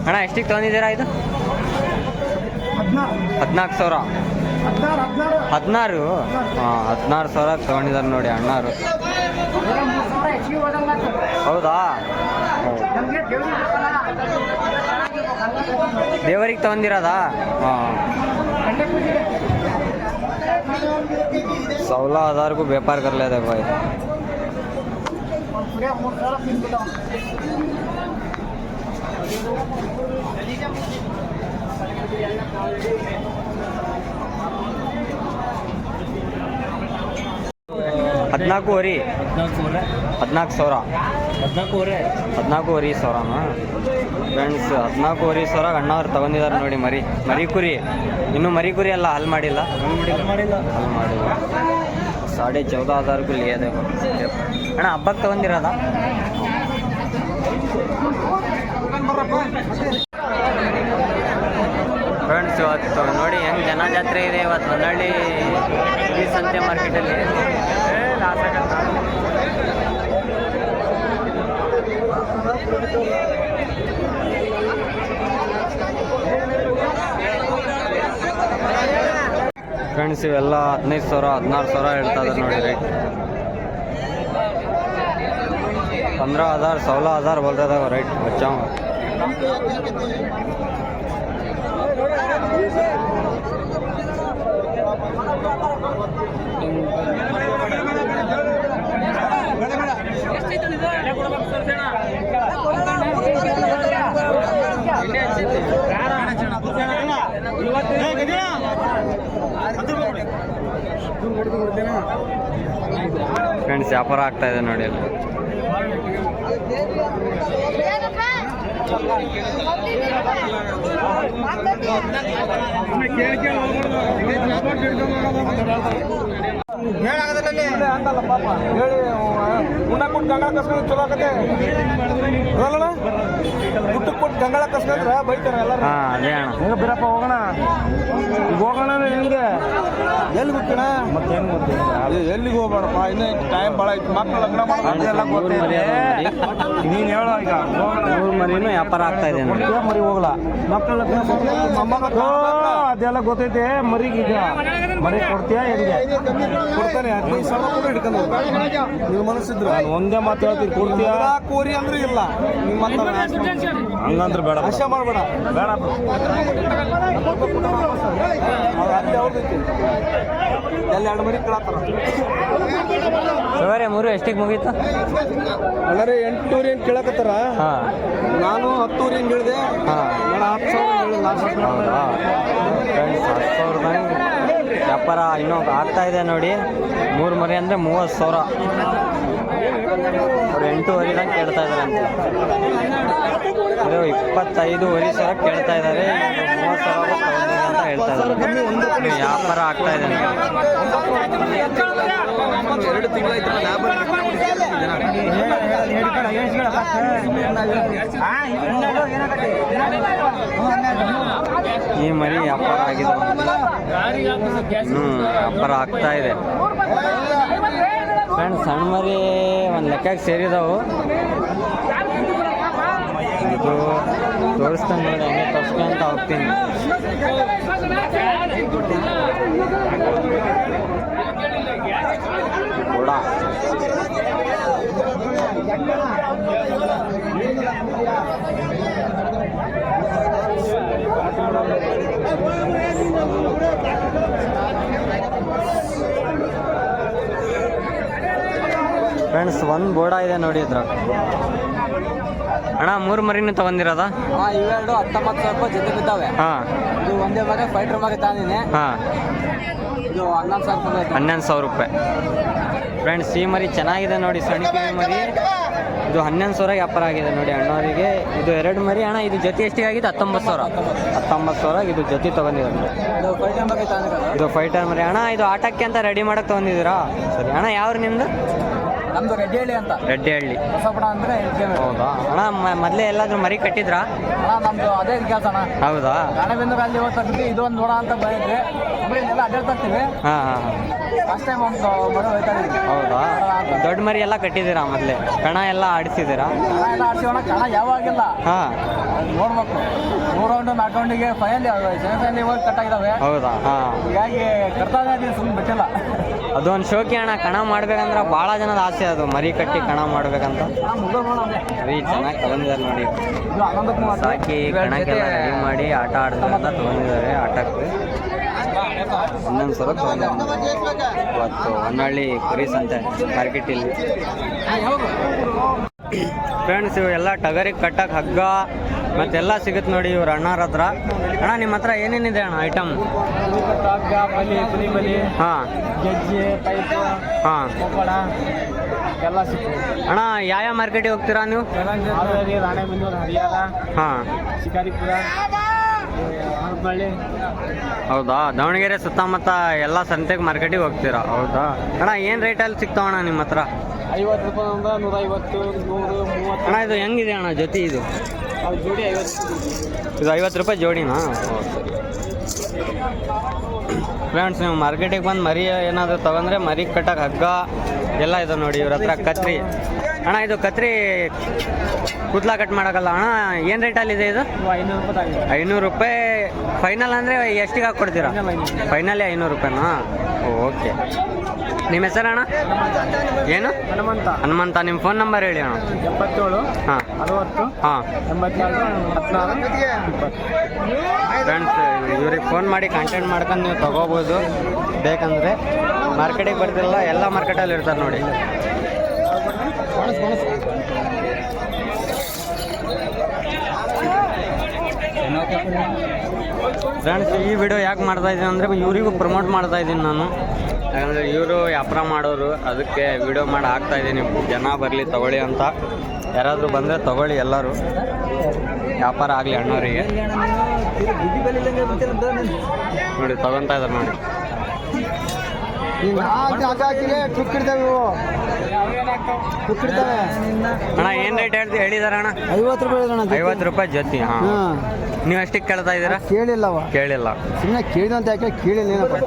ಅಣ್ಣ, ಎಷ್ಟಿಗೆ ತೊಗೊಂಡಿದ್ದೀರಾ ಇದು? ಹದಿನಾಲ್ಕು ಸಾವಿರ. ಹದಿನಾರು? ಹದಿನಾರು ಸಾವಿರ ತೊಗೊಂಡಿದ್ದಾರೆ ನೋಡಿ ಅಣ್ಣಾರು ಹೌದಾ? ದೇವರಿಗೆ ತಗೊಂಡಿರೋದಾ? ಹಾಂ. ಸೌಲಾ ಆಧಾರ್ಗೂ ವ್ಯಾಪಾರ ಕರ್ಲೇದೆ ಬಾಯ್. ಮೂರು ಹದಿನಾಲ್ಕು ಹದಿನಾಲ್ಕೂವರೆ. ಹದಿನಾಲ್ಕು ಸಾವಿರ. ಹದಿನಾಲ್ಕೂವರೆ. ಹದಿನಾಲ್ಕೂವರೆ ಸಾವಿರನಾ? ಫ್ರೆಂಡ್ಸ್ ಹದಿನಾಲ್ಕೂವರೆ ಸಾವಿರ ಅಣ್ಣವ್ರು ತಗೊಂಡಿದ್ದಾರೆ ನೋಡಿ ಮರಿ ಮರಿ ಕುರಿ. ಇನ್ನೂ ಮರಿ ಕುರಿ ಅಲ್ಲ ಹಲ್ ಮಾಡಿಲ್ಲ? ಹಲ್ ಮಾಡಿಲ್ಲ. ಹಲ್ ಮಾಡಿಲ್ಲ. ಸಾಡೆ ಚೌದ ಹಜಾರ್ಗೂ ಲಿಯದೆ ಅಣ್ಣ ಹಬ್ಬಕ್ಕೆ ತಗೊಂಡಿರೋದ? ಫ್ರೆಂಡ್ಸ್ ಇವತ್ತು ನೋಡಿ ಹೆಂಗ್ ಜನ ಜಾತ್ರೆ ಇದೆ. ಇವತ್ತು ಹೊನ್ನಳ್ಳಿ ಈ ಸಂತೆ ಮಾರ್ಕೆಟಲ್ಲಿ ಫ್ರೆಂಡ್ಸ್, ಇವೆಲ್ಲ ಹದಿನೈದು ಸಾವಿರ, ಹದಿನಾರು ಸಾವಿರ ಹೇಳ್ತಾ ಇದ್ದಾರೆ ನೋಡಿರಿ. ಪಂದ್ರ ಹಜಾರ್, ಸೋಲ ಹಜಾರ್ ಇದಾವೆ ರೈಟ್ ಬಚ್ಚಾವ ವ್ಯಾಪಾರ ಆಗ್ತಾ ಇದೆ ನೋಡಿ ಅಲ್ಲಿ ಹೇಳಾಗದಲ್ಲಿ ಅಂತಲ್ಲ ಪಾಪ ಹೇಳಿ ಉಣ್ಣ ಕೊಟ್ಟು ಕಸ್ಕೊಂಡು ಚಲೋ ಆಗತ್ತೆ ಗಂಗಾಳ ಕಸ್ಕೊಂಡ್ರೆ ಬೈತಾರೆ ಎಲ್ಲರೂ. ಹಾಂ ಅದೇ ಅಣ್ಣ. ಹೆಂಗ ಬಿರಪ್ಪ ಹೋಗೋಣ? ಈಗ ಹೋಗೋಣ ಹೆಂಗೆ? ಎಲ್ಲಿ ಗೊತ್ತಿನ ಮತ್ತೆ ಹೆಂಗ್ ಗೊತ್ತಿಲ್ಲ ಎಲ್ಲಿಗೆ ಹೋಗ್ಬೇಡಪ್ಪ ಇನ್ನೂ ಟೈಮ್ ಭಾಳ ಐತಿ ಮಕ್ಕಳು ಲಗ್ನ ಎಲ್ಲ ನೀನು ಹೇಳೋ ಈಗ. ಮೂರು ಮರಿನೂ ವ್ಯಾಪಾರ ಆಗ್ತಾ ಇದೆ ಮರಿ ಹೋಗಲ್ಲ. ಮಕ್ಕಳ ಲಗ್ನ ಅದೆಲ್ಲ ಗೊತ್ತೈತೆ. ಮರಿಗೆ ಈಗ. ಮರಿ ಕೊಡ್ತೀಯಾ ಹೆಂಗೆ? ಕೊಡ್ತಾನೆ ಹದಿನೈದು ಸಾವಿರ ಕೂಡ ಹಿಡ್ಕೊಂಡು ನೀವು ಮನಸ್ಸಿದ್ರು. ನಾನು ಒಂದೇ ಮಾತು ಹೇಳ್ತೀನಿ ಕೊಡ್ತೀಯಾ? ಕೋರಿ ಅಂದ್ರೆ ಇಲ್ಲ. ನಿಮ್ಮ ಹಂಗಂದ್ರೆ ಬೇಡ ಆಶೆ ಮಾಡಬೇಡ. ಬೇಡ ಅಲ್ಲಿ ಎಲ್ಲಿ ಎರಡು ಮರಿ ಕೇಳತ್ತಾರ ಸವರೆ ಮೂರು ಎಷ್ಟಿಗೆ ಮುಗೀತು? ಅಲ್ಲರಿ ಎಂಟುನೂರು ಏನು ಕೇಳಕತ್ತಾರ? ಹಾಂ. ನಾನು ಹತ್ತೂರು ಏನು ಹೇಳಿದೆ. ಹಾಂ. ನಾನು ಹತ್ತು ಸಾವಿರ ಹೇಳಿಲ್ಲ ಹತ್ತು ಸಾವಿರದಂಗೆ ವ್ಯಾಪಾರ ಇನ್ನೂ ಆಗ್ತಾ ಇದೆ ನೋಡಿ. ಮೂರು ಮರಿ ಅಂದರೆ ಮೂವತ್ತು ಸಾವಿರ. ಅವ್ರು ಎಂಟೂವರೆದಂಗೆ ಕೇಳ್ತಾ ಇದ್ದಾರೆ ಅಂತ. ಇದು ಇಪ್ಪತ್ತೈದುವರೆ ಸಹ ಕೇಳ್ತಾ ಇದ್ದಾರೆ ಮೂವತ್ತು ಸಾವಿರ ಅಂತ ಹೇಳ್ತಾ ಇದ್ದಾರೆ ಇದು ವ್ಯಾಪಾರ ಆಗ್ತಾ ಇದೆ ಈ ಮರಿ ವ್ಯಾಪಾರ ಆಗಿದೆ ಹ್ಮ್, ವ್ಯಾಪಾರ ಆಗ್ತಾ ಇದೆ. ಫ್ರೆಂಡ್ಸ್ ಸಣ್ಣ ಮರಿ ಒಂದು ಲೆಕ್ಕಕ್ಕೆ ಸೇರಿದವು. ಇದು ತೋರಿಸ್ತಾನೆ ನೋಡಿ ಹಂಗೆ ತೋರಿಸ್ಕೊಂತ ಹೋಗ್ತೀನಿ. ಕೂಡ ಫ್ರೆಂಡ್ಸ್ ಒಂದು ಬೋರ್ಡ ಇದೆ ನೋಡಿ ಇದ್ರ ಅಣ್ಣ ಮೂರು ಮರಿನೂ ತಗೊಂಡಿರೋದ? ಇವೆರಡು ಹತ್ತೊಂಬತ್ತು ಸಾವಿರ ರೂಪಾಯಿ ಜೊತೆ ಬಿದ್ದಾವೆ. ಹಾಂ. ಇದು ಒಂದೇ ಮಗ ಫೈಟರ್ ಮಗ ತಂದಿನಿ ಹಾಂ. ಇದು ಹನ್ನೊಂದು ಸಾವಿರ ರೂಪಾಯಿ ಹನ್ನೊಂದು ಸಾವಿರ ರೂಪಾಯಿ. ಫ್ರೆಂಡ್ಸ್ ಈ ಮರಿ ಚೆನ್ನಾಗಿದೆ ನೋಡಿ ಸಣ್ಣ ಕಿವಿ ಮರಿ. ಇದು ಹನ್ನೊಂದು ಸಾವಿರ ವ್ಯಾಪಾರ ಆಗಿದೆ ನೋಡಿ ಅಣ್ಣವರಿಗೆ. ಇದು ಎರಡು ಮರಿ ಅಣ್ಣ ಇದು ಜೊತೆ ಎಷ್ಟಿಗೆ ಆಗಿದೆ ಹತ್ತೊಂಬತ್ತು ಸಾವಿರ. ಹತ್ತೊಂಬತ್ತು ಸಾವಿರ ಇದು ಜೊತೆ ತೊಗೊಂಡಿದ್ದಾರೆ ಇದು ಫೈಟರ್ ಮರಿ. ಅಣ್ಣ ಇದು ಆಟಕ್ಕೆ ಅಂತ ರೆಡಿ ಮಾಡಕ್ಕೆ ತಗೊಂಡಿದ್ದೀರಾ? ಸರಿ ಅಣ್ಣ ಯಾವ್ರು ನಿಮ್ಮದು ನಮ್ದು ರೆಡ್ಡಿಹಳ್ಳಿ ಅಂತ ರೆಡ್ಡಿಹಳ್ಳಿ ಹೊಸಪಡ ಅಂದ್ರೆ ಹೌದಾ ಅಣ್ಣ ಮೊದಲೇ ಎಲ್ಲಾದ್ರೂ ಮರಿ ಕಟ್ಟಿದ್ರಾ ಅಣ್ಣ ನಮ್ದು ಅದೇ ಕೆಲಸ ಅಣ್ಣ ಹೌದಾ ಗಣವಿಂದ ಅಲ್ಲಿ ಹೋಗ್ತಾ ಇದು ಒಂದು ನೋಡ ಅಂತ ಬಂದಿದ್ರೆ ಎಲ್ಲ ಅಡ್ಡಾಡ್ತಾ ಇರ್ತೀವಿ ಹಾಂ ಹಾಂ ಫಸ್ಟ್ ಟೈಮ್ ಒಂದು ಮರ ಹೋಯ್ತಾ ಇದೀವಿ ಹೌದಾ ದೊಡ್ಡ ಮರಿ ಎಲ್ಲ ಕಟ್ಟಿದ್ದೀರಾ ಮೊದಲೇ ಕಣ ಎಲ್ಲ ಆಡಿಸಿದ್ದೀರಾ ಕಣ ಎಲ್ಲ ಆಡ್ಸಿವಣ ಕಣ ಯಾವಾಗಿಲ್ಲ ಹಾ ನೋಡ್ಬೇಕು ಮೂರು ರೌಂಡು ನಾಲ್ಕು ರೌಂಡಿಗೆ ಫೈನಲ್ ಸೆಮಿಫೈನಲ್ ಹೋಗಿ ಕಟ್ ಆಗಿದಾವೆ ಹೌದಾ ಹಾಂ ಹೀಗಾಗಿ ಕರ್ತಾ ಇದೀವಿ ಸುಮ್ಮನೆ ಬಿಟ್ಟಿಲ್ಲ ಅದೊಂದು ಶೋಕಿ ಅಣ್ಣ, ಕಣ ಮಾಡ್ಬೇಕಂದ್ರೆ ಭಾಳ ಜನದ ಆಸೆ ಅದು, ಮರಿ ಕಟ್ಟಿ ಕಣ ಮಾಡ್ಬೇಕಂತ. ರೀ ಚೆನ್ನಾಗಿ ತಗೊಂಡಿದ್ದಾರೆ ನೋಡಿ. ಸಾಕಿ ಕಣಕ್ಕೆಲ್ಲ ರೆಡಿ ಮಾಡಿ ಆಟ ಆಡಿದ್ರೆ ಅಂತ ತಗೊಂಡಿದ್ದಾರೆ, ಆಟಕ್ಕೆ. ಇನ್ನೊಂದು ಸಲ ಇವತ್ತು ಹೊನ್ನಳ್ಳಿ ಕುರಿ ಸಂತೆ ಮಾರ್ಕೆಟ್ ಇಲ್ಲಿ ಫ್ರೆಂಡ್ಸ್ ಎಲ್ಲ ಟಗರಿಗೆ ಕಟ್ಟಕ್ಕೆ ಹಗ್ಗ ಮತ್ತೆಲ್ಲ ಸಿಗುತ್ತೆ ನೋಡಿ ಇವ್ರ ಅಣ್ಣಾರ ಹತ್ರ. ಅಣ್ಣ ನಿಮ್ಮ ಹತ್ರ ಏನೇನಿದೆ ಅಣ್ಣ ಐಟಮ್ ಹಾಂ. ಹಾಂ. ಎಲ್ಲ ಅಣ್ಣ ಯಾವ ಯಾವ ಮಾರ್ಕೆಟಿಗೆ ಹೋಗ್ತೀರಾ ನೀವು? ರಾಣೆಬೆನ್ನೂರು ಹಾಂ. ಶಿಕಾರಿಪುರ ಹೌದಾ? ದಾವಣಗೆರೆ ಸುತ್ತಮುತ್ತ ಎಲ್ಲ ಸಂತೆಗೆ ಮಾರ್ಕೆಟಿಗೆ ಹೋಗ್ತೀರಾ? ಹೌದಾ? ಅಣ್ಣ ಏನು ರೇಟಲ್ಲಿ ಸಿಗ್ತಾವಣ್ಣ ನಿಮ್ಮ ಹತ್ರ? ಐವತ್ತು ರೂಪಾಯಿ ನೂರ ಐವತ್ತು ನೂರು ಮೂವತ್ತು. ಅಣ್ಣ ಇದು ಹೆಂಗಿದೆ ಅಣ್ಣ ಜೊತೆ ಇದು? ಜೋಡಿ ಐವತ್ತು ಇದು ಐವತ್ತು ರೂಪಾಯಿ ಜೋಡಿನಾ? ಫ್ರೆಂಡ್ಸ್ ನೀವು ಮಾರ್ಕೆಟಿಗೆ ಬಂದು ಮರಿ ಏನಾದರೂ ತಗೊಂಡ್ರೆ ಮರಿ ಕಟ್ಟಕ್ಕೆ ಹಗ್ಗ ಎಲ್ಲ ಇದೆ ನೋಡಿ ಇವ್ರ ಹತ್ರ ಕತ್ರಿ. ಅಣ್ಣ ಇದು ಕತ್ರಿ ಕೂದ್ಲ ಕಟ್ ಮಾಡೋಕ್ಕಲ್ಲ ಅಣ್ಣ ಏನು ರೇಟಲ್ಲಿದೆ ಇದು ಐನೂರು ರೂಪಾಯಿ ಆಗಿದೆ ಐನೂರು ರೂಪಾಯಿ. ಫೈನಲ್ ಅಂದರೆ ಎಷ್ಟಿಗೆ ಹಾಕ್ಕೊಡ್ತೀರಾ? ಫೈನಲಿ ಐನೂರು ರೂಪಾಯಿನಾ? ಓಕೆ ನಿಮ್ಮ ಅಣ್ಣ? ಏನು? ಹನುಮಂತ. ಹನುಮಂತ ನಿಮ್ಮ ಫೋನ್ ನಂಬರ್ ಹೇಳಿ ಅಣ್ಣ. ಎಪ್ಪತ್ತೇಳು ಹಾಂ. ಅರವತ್ತು ಹಾಂ. ಫ್ರೆಂಡ್ಸ್ ಇವ್ರಿಗೆ ಫೋನ್ ಮಾಡಿ ಕಾಂಟ್ಯಾಕ್ಟ್ ಮಾಡ್ಕೊಂಡು ನೀವು ತಗೋಬೋದು. ಬೇಕಂದರೆ ಮಾರ್ಕೆಟಿಗೆ ಬರ್ತಿರಲ್ಲ ಎಲ್ಲ ಮಾರ್ಕೆಟಲ್ಲಿ ಇರ್ತಾರೆ ನೋಡಿ. ಫ್ರೆಂಡ್ಸ್ ಈ ವಿಡಿಯೋ ಯಾಕೆ ಮಾಡ್ತಾ ಇದ್ದೀನಿ ಅಂದರೆ ಇವರಿಗೂ ಪ್ರಮೋಟ್ ಮಾಡ್ತಾ ಇದ್ದೀನಿ ನಾನು. ಯಾಕಂದರೆ ಇವರು ವ್ಯಾಪಾರ ಮಾಡೋರು ಅದಕ್ಕೆ ವಿಡಿಯೋ ಮಾಡಿ ಹಾಕ್ತಾ ಇದ್ದೀನಿ. ಜನ ಬರಲಿ ತಗೊಳ್ಳಿ ಅಂತ. ಯಾರಾದರೂ ಬಂದರೆ ತಗೊಳ್ಳಿ ಎಲ್ಲರೂ. ವ್ಯಾಪಾರ ಆಗಲಿ ಅಣ್ಣವರಿಗೆ. ನೋಡಿ ತಗೊತಾ ಇದ್ದಾರೆ ನೋಡಿ. ಅಣ್ಣ ಏನು ರೇಟ್ ಹೇಳ್ತಿ ಹೇಳಿದಾರ ಅಣ್ಣ? ಐವತ್ತು ರೂಪಾಯಿ ಐವತ್ತು ರೂಪಾಯಿ ಜೊತೆ ಹಾಂ. ನೀವು ಅಷ್ಟಕ್ಕೆ ಕೇಳ್ತಾ ಇದ್ದೀರಾ? ಕೇಳಿಲ್ಲವ ಕೇಳಿಲ್ಲ. ಸುಮ್ಮನೆ ಕೇಳಿದಂತ ಯಾಕೆ ಕೇಳಿಲ್ಲ ಏನಪ್ಪ?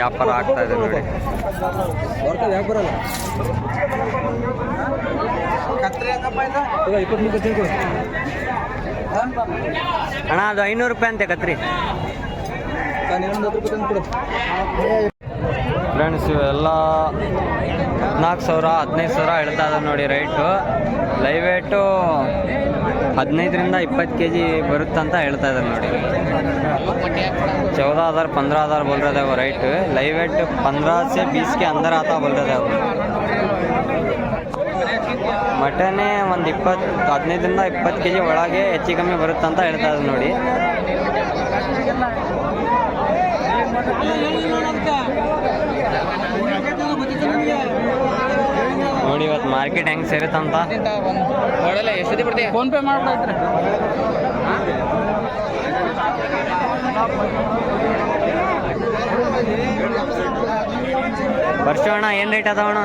ವ್ಯಾಪಾರ ಆಗ್ತಾ ಇದೆ ನೋಡಿ. ಅಣ್ಣ ಅದು ಐನೂರು ರೂಪಾಯಿ ಅಂತೆ ಕತ್ರಿ. ಫ್ರೆಂಡ್ಸ್ ಇವೆಲ್ಲ ಹದಿನಾಲ್ಕು ಸಾವಿರ ಹದಿನೈದು ಸಾವಿರ ಹೇಳ್ತಾ ಇದ್ದಾರೆ ನೋಡಿ ರೈಟು. ಲೈವ್ ವೇಟು ಹದಿನೈದರಿಂದ ಇಪ್ಪತ್ತು ಕೆ ಜಿ ಬರುತ್ತಂತ ಹೇಳ್ತಾ ಇದ್ದಾರೆ ನೋಡಿ. चौदह हज़ार पंद्रह हज़ार बोल रहे थे वो राइट लाइव वेट पंद्रह से बीस के अंदर आता बोल रहे थे वो ಮಟನೇ ಒಂದು ಇಪ್ಪತ್ತು ಹದಿನೈದರಿಂದ ಇಪ್ಪತ್ತು ಕೆ ಜಿ ಒಳಗೆ ಹೆಚ್ಚು ಕಮ್ಮಿ ಬರುತ್ತಂತ ಹೇಳ್ತಾ ಇದ್ದಾರೆ ನೋಡಿ ನೋಡಿ ಇವತ್ತು ಮಾರ್ಕೆಟ್ ಹೆಂಗೆ ಸೇರುತ್ತಂತ ಫೋನ್ ಪೇ ಮಾಡ್ಬಿಡ್ರಿ ವರ್ಷ ಅಣ್ಣ ಏನ್ ರೇಟ್ ಅದಾವಣ್ಣ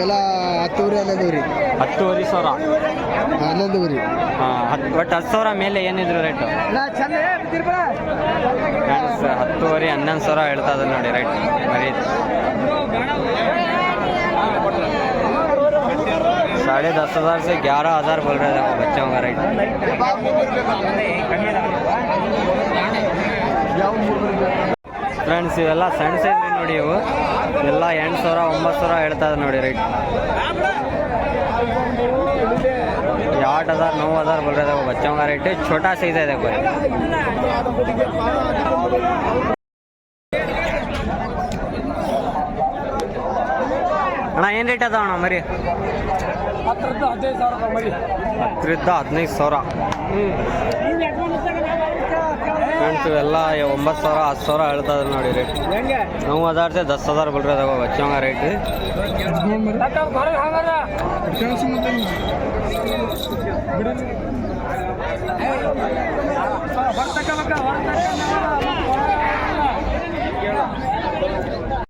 ಎಲ್ಲ ಹತ್ತೂರಿ ಹನ್ನೊಂದೂರಿ ಹತ್ತುವರೆ ಸಾವಿರ? ಹನ್ನೊಂದೂರಿ ಹಾಂ ಹತ್ತು ಒಟ್ಟು ಹತ್ತು ಸಾವಿರ ಮೇಲೆ ಏನಿದ್ರು ರೇಟು ಹತ್ತುವರೆ ಹನ್ನೊಂದು ಸಾವಿರ ಹೇಳ್ತಾ ಇದ್ದಾರೆ ನೋಡಿ ರೈಟ್ ಬರೀ साढ़े दस हज़ार से ग्यारह हज़ार बोल रहे थे वो बच्चों का रेट ಫ್ರೆಂಡ್ಸ್ ಇವೆಲ್ಲ ಸಣ್ಣ ಸೈಜ್ ನೋಡಿ ಇವು ಎಲ್ಲ ಎಂಟು ಸಾವಿರ ಒಂಬತ್ತು ಸಾವಿರ ಹೇಳ್ತಾ ಇದ್ದಾರೆ ನೋಡಿ ರೇಟ್ आठ हज़ार नौ हज़ार बोल रहे थे वो बच्चों का रेट है छोटा साइज है देखो ये। ಅಣ್ಣ ಏನು ರೇಟ್ ಅದಾವ ಅಣ್ಣ ಮರಿ ಹತ್ತರಿಂದ ಹದಿನೈದು ಸಾವಿರ ಹತ್ತರಿಂದ ಹದಿನೈದು ಸಾವಿರ. ಒಂಬತ್ತು ಸಾವಿರ ಹತ್ತು ಸಾವಿರ ಹೇಳ್ತಾ ಇದ್ದಾರೆ ನೋಡಿ ರೇಟ್ ನಾವು ಹಜಾರ್ ದಸ್ ಹಜಾರ್ ಬಿಡ್ರಿ ಅದಾಗ ಬಚ್ಚಂಗ ರೇಟ್ ಬರ್ತಕ್ಕ